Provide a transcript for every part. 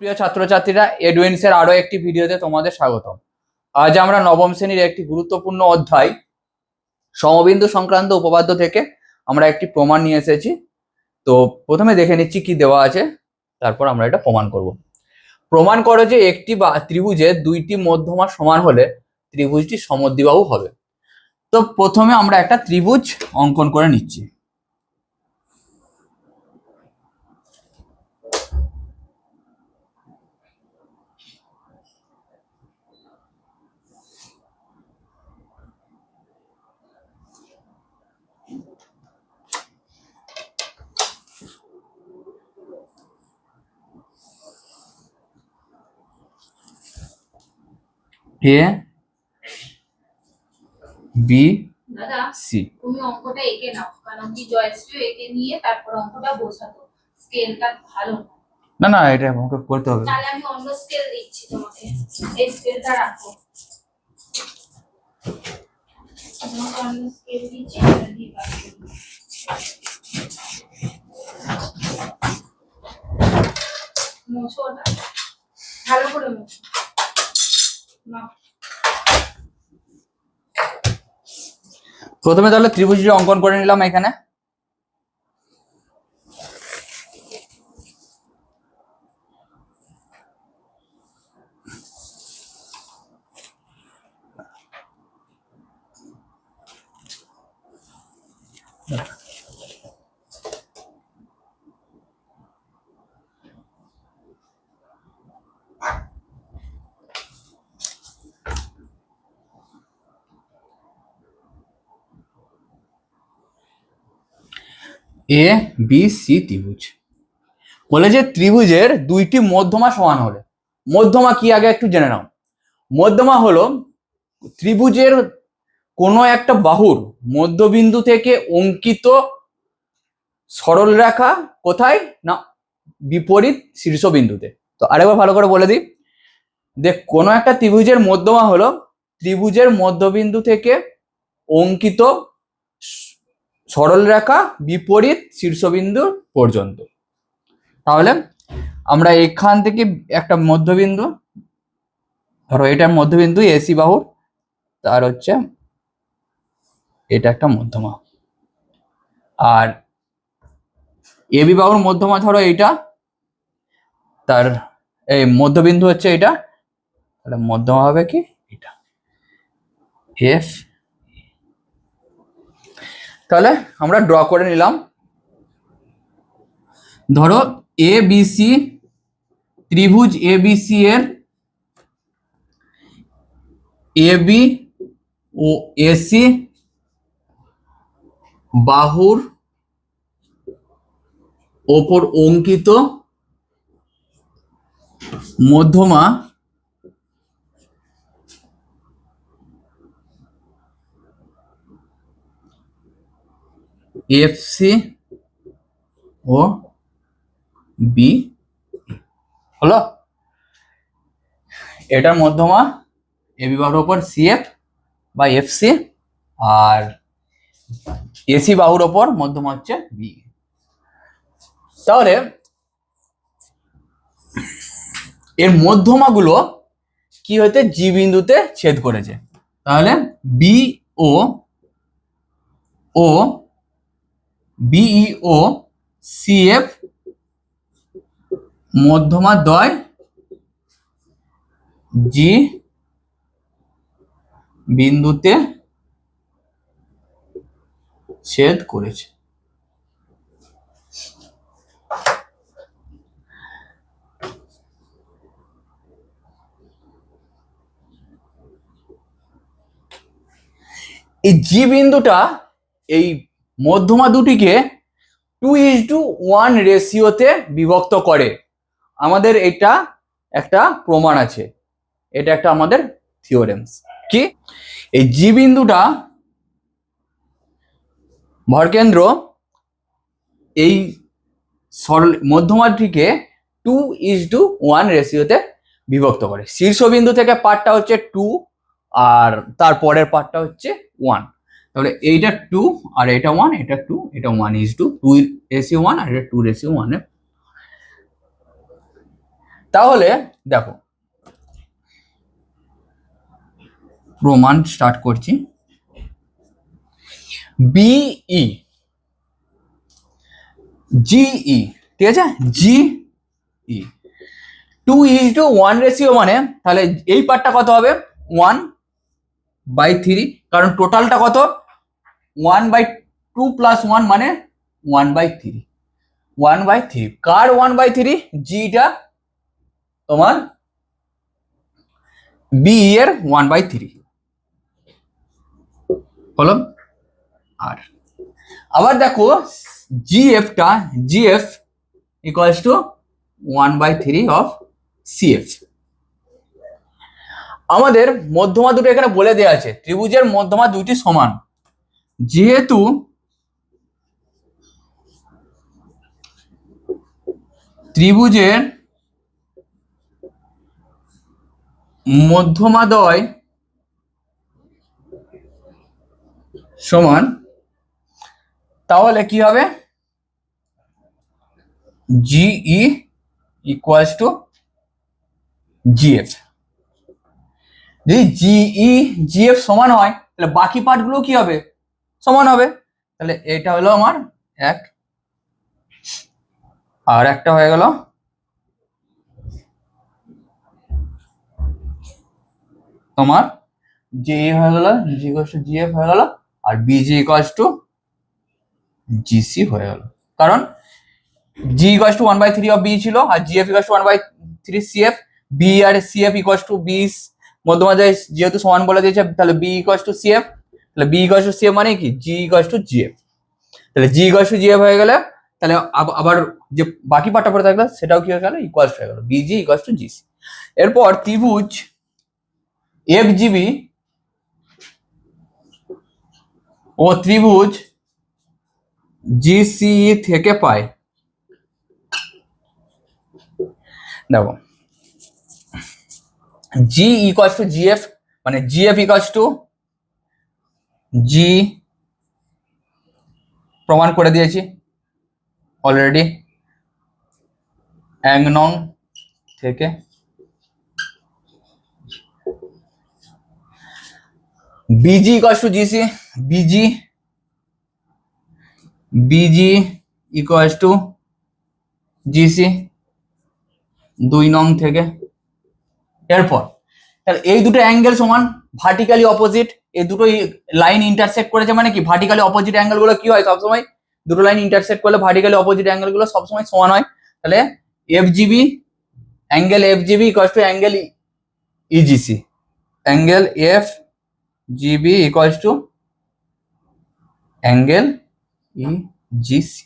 প্রিয় ছাত্রছাত্রীরা এডুইন্সের আরও একটি ভিডিওতে তোমাদের স্বাগতম। আজ আমরা নবম শ্রেণির একটি গুরুত্বপূর্ণ অধ্যায়, সমবিন্দু সংক্রান্ত উপপাদ্য থেকে আমরা একটি প্রমাণ নিয়ে এসেছি। তো প্রথমে দেখে নিচ্ছি কি দেওয়া আছে, তারপর আমরা এটা প্রমাণ করব। প্রমাণ করো যে একটি বা ত্রিভুজে দুইটি মধ্যমা সমান হলে ত্রিভুজটি সমদ্বিবাহু হবে। তো প্রথমে আমরা একটা ত্রিভুজ অঙ্কন করে নিচ্ছি। এ বি সি তুমি অঙ্কটা এঁকে নাও কারণ কি জয়শ্রী এঁকে নিয়ে তারপর অঙ্কটা বোঝাতো স্কেলটা ভালো না। না এটা আমাকে করতে হবে। তাহলে আমি অন্য স্কেল দিচ্ছি তোমাকে। এই স্কেলটা রাখো। তোমাকে অন্য স্কেল দিচ্ছি এটা দিয়ে মোছো ভালো করে মোছো। প্রথমে তাহলে ত্রিভুজটি অঙ্কন করে নিলাম এখানে। এ বি সি ত্রিভুজ। যে ত্রিভুজের দুইটি মধ্যমা সমান হলে। মধ্যমা কি আগে একটু জেনে নাও। মধ্যমা হলো ত্রিভুজের কোনো একটা বাহুর মধ্যবিন্দু থেকে অঙ্কিত সরল রেখা কোথায় না বিপরীত শীর্ষবিন্দুতে। তো আরেকবার ভালো করে বলে দিই। দেখ, কোনো একটা ত্রিভুজের মধ্যমা হলো ত্রিভুজের মধ্যবিন্দু থেকে অঙ্কিত সরল রেখা বিপরীত শীর্ষবিন্দু পর্যন্ত। তাহলে আমরা এখান থেকে একটা মধ্যবিন্দু, ধরো এটা মধ্যবিন্দু এসি বাহুর, তার হচ্ছে এটা একটা মধ্যমা। আর এবি বাহুর মধ্যমা ধরো এইটা, তার এই মধ্যবিন্দু হচ্ছে এটা তাহলে মধ্যমা হবে কি? এটা। এফ তাহলে আমরা ড্র করে নিলাম। ধরো এ বি সি ত্রিভুজ এ বি সি এর এ বি ও এসি বাহুর ওপর অঙ্কিত মধ্যমা এফ সি ও বি হলো এটার মধ্যমা এ বিবাহের ওপর সিএফ বা এফ সি আর এসি বাহুর ওপর মধ্যমা হচ্ছে বি তাহলে এর মধ্যমাগুলো কি হতে জি বিন্দুতে ছেদ করেছে? তাহলে B O O BE O CF মধ্যমা দয় জি বিন্দুতে ছেদ করেছে। এই জি বিন্দুটা এই মধ্যমা দুটিকে টু ইজ টু ওয়ান রেশিওতে বিভক্ত করে। আমাদের এটা একটা প্রমাণ আছে। এটা একটা আমাদের থিওরেমস কি? এই জি বিন্দুটা ভরকেন্দ্র এই সরল মধ্যমাটিকে টু ইজ টু ওয়ান রেশিওতে বিভক্ত করে। শীর্ষবিন্দু থেকে পার্টটা হচ্ছে টু আর তার পরের পার্টটা হচ্ছে ওয়ান তাহলে এইটা টু আর এটা ওয়ান এটা টু এটা one is two two ratio one আর এটা টু রেসিও ওয়ানে তাহলে দেখো, প্রমাণ স্টার্ট করছি। বিই জিই ঠিক আছে? G E two is to one ratio মানে তাহলে এই পার্টটা কত হবে? ওয়ান বাই থ্রি কারণ টোটালটা কত? One by two plus one মানে one by three one by three car one by three জিটা তোমার বি এর ওয়ান বাই থ্রি হলো আর আবার দেখো জিএফটা GF equals to one by three of CF আমাদের মধ্যমা দুটো এখানে বলে দেওয়া আছে। ত্রিভুজের মধ্যমা দুইটি সমান। যেহেতু ত্রিভুজের মধ্যমাদয় সমান, তাহলে কি হবে? জিই ইকুয়ালস টু জিএফ যদি জিই জিএফ সমান হয়, তাহলে বাকি পার্টগুলো কি হবে? সমান হবে। তাহলে এটা হলো আমার এক। আর একটা হয়ে গেল। তোমার জে হয়ে গেল জি ইকোয়াস টু জিএফ হয়ে গেল, আর বিজি ইকোয়াস টু জিসি হয়ে গেল। কারণ G equals to one by three of B ছিল, আর GF equals to one by three CF B R CF equals two B মধ্যমাজায় যেহেতু সমান বলে দিয়েছে, তাহলে বি ইকোয়াস টু সিএফ তাহলে বি ইকোয়াস টু সিএফ মানে কি? জি ইকোয়াস টু জিএফ তাহলে জি ইকোয়াস টু জিএফ হয়ে গেলে, তাহলে আব- আবার যে বাকি পার্টটা পড়ে থাকল সেটাও কি হয়ে গেল? ইকুয়ালস হয়ে গেল। বিজি ইকুয়ালস টু জিসি এরপর ত্রিভুজ এফ জিবি ও ত্রিভুজ জিসি থেকে পায়। দেখো। জি ইকুয়ালস টু জিএফ মানে জিএফ ইকুয়ালস টু জি প্রমাণ করে দিয়েছি অলরেডি এক নং থেকে BG equals two GC BG BG equals two GC দুই নং থেকে। এরপর এই দুটো অ্যাঙ্গেল সমান ভার্টিক্যালি অপোজিট এই দুটো লাইন ইন্টারসেক্ট করেছে মানে কি? ভার্টিক্যালি অপোজিট অ্যাঙ্গেলগুলো কি হয়? সবসময় দুটো লাইন ইন্টারসেক্ট করলে ভার্টিক্যালি অপোজিট অ্যাঙ্গেলগুলো সবসময় সমান হয়। তাহলে F GB angle F GB equals to angle EGC angle F GB equals to angle EGC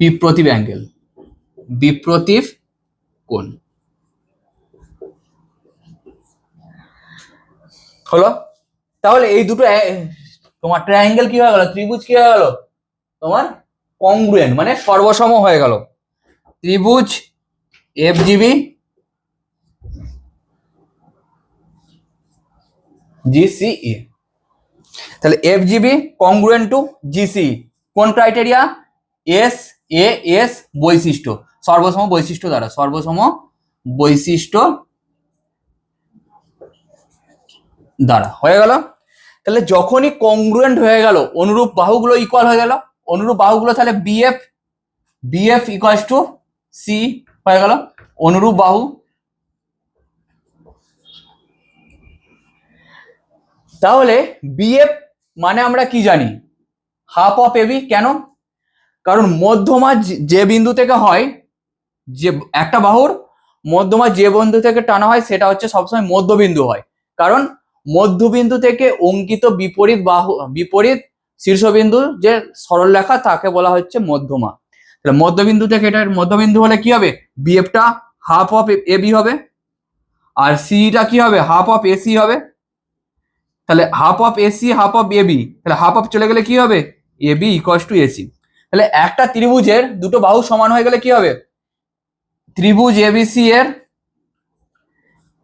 বিপ্রতীপ angle বিপ্রতীপ কোণ? হলো? তাহলে এই দুটো তোমার ট্রায়াঙ্গেল কি হয়ে গেল? ত্রিভুজ কি হয়ে গেল? তোমার কংগ্রুয়েন্ট মানে সর্বসম হয়ে গেল। ত্রিভুজ এফ জিবি জিসিই তাহলে F GB congruent to GC কোন ক্রাইটেরিয়া এস এ এস বৈশিষ্ট্য। সর্বসম বৈশিষ্ট্য দ্বারা। সর্বসম বৈশিষ্ট্য দ্বারা হয়ে গেল? তাহলে যখনই কংগ্রুয়েন্ট হয়ে গেল, অনুরূপ বাহুগুলো ইকুয়াল হয়ে গেল, অনুরূপ বাহুগুলো তাহলে BF BF equals to C হয়ে গেল? অনুরূপ বাহু, তাহলে বিএফ মানে আমরা কি জানি? হাফ অফ এবি কেন? কারণ মধ্যমা যে- বিন্দু থেকে হয়, যে একটা বাহুর মধ্যমা যে বিন্দু থেকে টানা হয়, সেটা হচ্ছে সবসময় মধ্যবিন্দু হয়। কারণ মধ্যবিন্দু থেকে অঙ্কিত বিপরীত বাহু, বিপরীত শীর্ষবিন্দু যে সরলরেখা তাকে বলা হচ্ছে মধ্যমা। তাহলে মধ্যবিন্দু থেকে এটার মধ্যবিন্দু হলে কি হবে? বিএফটা হাফ অফ এবি হবে। আর সিটা কি হবে? হাফ অফ এসি হবে। তাহলে half of AC half of AB তাহলে হাফ অফ চলে গেলে কি হবে? এবি ইকোয়াস টু এসি তাহলে একটা ত্রিভুজের দুটো বাহু সমান হয়ে গেলে কি হবে? ত্রিভুজ এবিসি এর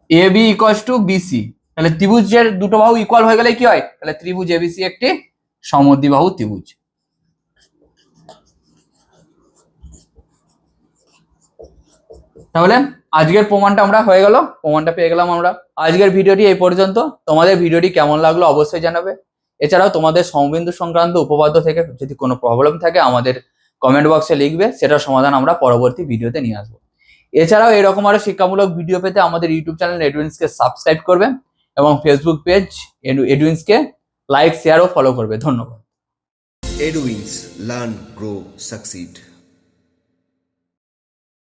এবি ইকোয়াস টু বিসি তাহলে ত্রিভুজের দুটো বাহু ইকুয়াল হয়ে গেলে কি হয়? তাহলে ত্রিভুজ এবিসি একটি সমদ্বিবাহু ত্রিভুজ। তাহলে আজকের প্রমাণটা আমরা হয়ে গেল, প্রমাণটা পেয়ে গেলাম আমরা। আজকের ভিডিওটি এই পর্যন্ত। তোমাদের ভিডিওটি কেমন লাগল অবশ্যই জানাবে। এছাড়াও তোমাদের সমবিন্দু সংক্রান্ত উপপাদ্য থেকে যদি কোনো প্রবলেম থাকে, আমাদের কমেন্ট বক্সে লিখবে, সেটার সমাধান আমরা পরবর্তী ভিডিওতে নিয়ে আসব। এছাড়াও এরকম আরও শিক্ষামূলক ভিডিও পেতে আমাদের ইউটিউব চ্যানেল এডুইন্সকে সাবস্ক্রাইব করবে। এবং ফেসবুক পেজ এডুইন্সকে লাইক শেয়ার ও ফলো করবে ধন্যবাদ এডুইন্স লার্ন গ্রো Succeed.